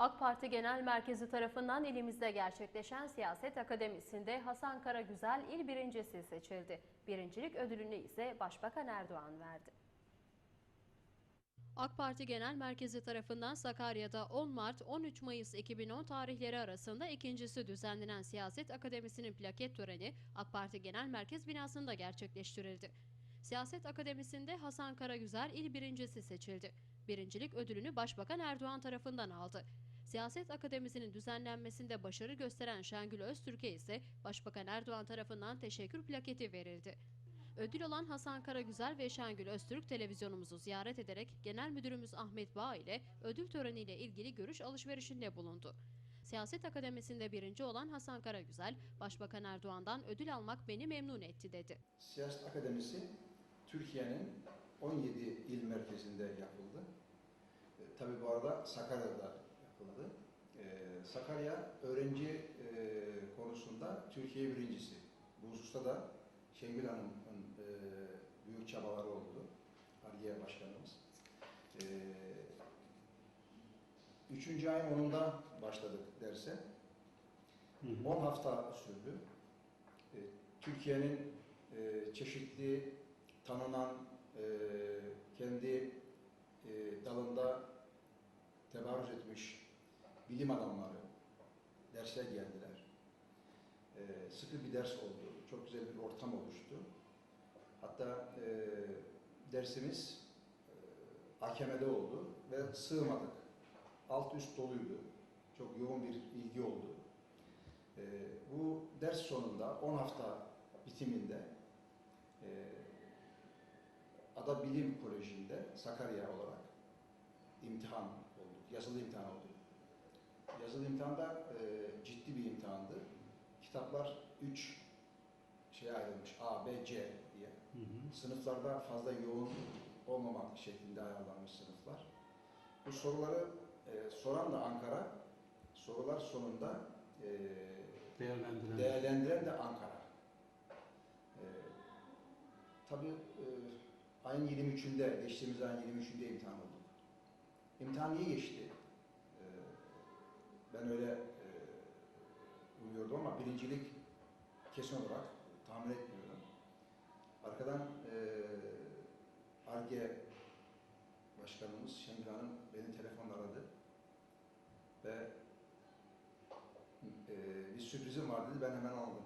AK Parti Genel Merkezi tarafından ilimizde gerçekleşen siyaset akademisinde Hasan Karagüzel il birincisi seçildi. Birincilik ödülünü ise Başbakan Erdoğan verdi. AK Parti Genel Merkezi tarafından Sakarya'da 10 Mart 13 Mayıs 2010 tarihleri arasında ikincisi düzenlenen Siyaset Akademisi'nin plaket töreni AK Parti Genel Merkez binasında gerçekleştirildi. Siyaset Akademisi'nde Hasan Karagüzel il birincisi seçildi. Birincilik ödülünü Başbakan Erdoğan tarafından aldı. Siyaset Akademisi'nin düzenlenmesinde başarı gösteren Şengül Öztürk'e ise Başbakan Erdoğan tarafından teşekkür plaketi verildi. Ödül alan Hasan Karagüzel ve Şengül Öztürk televizyonumuzu ziyaret ederek Genel Müdürümüz Ahmet Bağ ile ödül töreniyle ilgili görüş alışverişinde bulundu. Siyaset Akademisi'nde birinci olan Hasan Karagüzel, Başbakan Erdoğan'dan ödül almak beni memnun etti dedi. Siyaset Akademisi Türkiye'nin 17 il merkezinde yapıldı. E, tabii bu arada Sakarya'da yapıldı. E, Sakarya öğrenci e, konusunda Türkiye birincisi. Bu hususta da Şengül Hanım'ın e, büyük çabaları oldu. Ariye Başkanımız. E, üçüncü ayın 10'unda başladık derse. 10 hafta sürdü. E, Türkiye'nin e, çeşitli tanınan e, kendi e, dalında tebarüz etmiş bilim adamları derse geldiler. E, sıkı bir ders oldu. Çok güzel bir ortam oluştu. Hatta e, dersimiz e, AKM'de oldu ve sığmadık. Alt üst doluydu. Çok yoğun bir ilgi oldu. E, bu ders sonunda 10 hafta bitiminde e, Ada Bilim Koleji'nde Sakarya olarak imtihan olduk. Yazılı imtihan olduk. Yazılı imtihan da e, ciddi bir imtihandı. Kitaplar 3 şeye ayrılmış. A, B, C diye. Sınıflarda fazla yoğun olmamak şeklinde ayarlanmış sınıflar. Bu soruları e, soran da Ankara, sorular sonunda e, Değerlendiren. Değerlendiren de Ankara. Ee, tabii e, ayın 23'ünde, geçtiğimiz ayın 23'ünde imtihan olduk. İmtihan iyi geçti. Ben öyle e, umuyordum ama birincilik kesin olarak tahmin etmiyordum. Arkadan e, ARGE Başkanımız Şengül Hanım beni telefonla aradı ve ee, bir sürprizim var dedi, ben hemen aldım.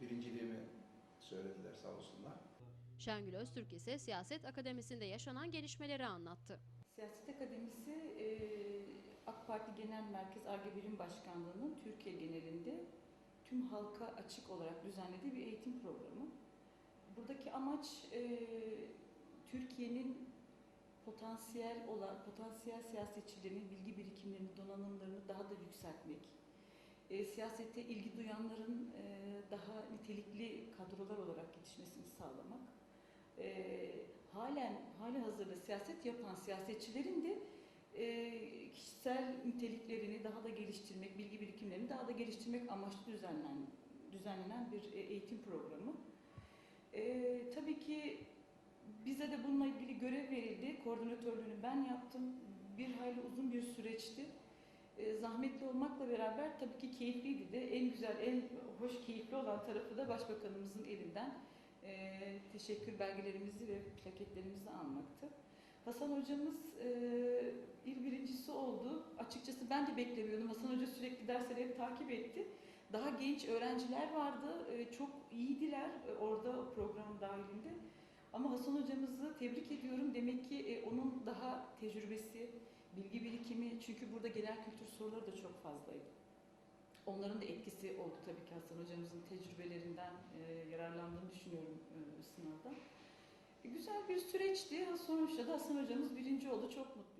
Birinciliğimi söylediler sağ olsunlar. Şengül Öztürk ise Siyaset Akademisi'nde yaşanan gelişmeleri anlattı. Siyaset Akademisi e, AK Parti Genel Merkez Arge Bilim Başkanlığı'nın Türkiye genelinde tüm halka açık olarak düzenlediği bir eğitim programı. Buradaki amaç e, Türkiye'nin potansiyel olan potansiyel siyasetçilerin bilgi birikimlerini, donanımlarını daha da yükseltmek. E, siyasete ilgi duyanların e, daha nitelikli kadrolar olarak yetişmesini sağlamak. E, halen hali hazırda siyaset yapan siyasetçilerin de kişisel niteliklerini daha da geliştirmek, bilgi birikimlerini daha da geliştirmek amaçlı düzenlen, düzenlenen bir e, eğitim programı. E, tabii ki bize de bununla ilgili görev verildi. Koordinatörlüğünü ben yaptım. Bir hayli uzun bir süreçti. E, zahmetli olmakla beraber tabii ki keyifliydi de. En güzel, en hoş, keyifli olan tarafı da Başbakanımızın elinden e, teşekkür belgelerimizi ve plaketlerimizi almaktı. Hasan hocamız e, il birincisi oldu. Açıkçası ben de beklemiyordum. Hasan hoca sürekli dersleri hep takip etti. Daha genç öğrenciler vardı. E, çok iyiydiler e, orada program dahilinde. Ama Hasan hocamızı tebrik ediyorum. Demek ki e, onun daha tecrübesi, bilgi birikimi çünkü burada genel kültür soruları da çok fazlaydı. Onların da etkisi oldu tabii ki Hasan hocamızın tecrübelerinden e, yararlandığını düşünüyorum e, sınavda. E, güzel bir süreçti. Sonuçta da Hasan hocamız birinci oldu. Çok mutluyum.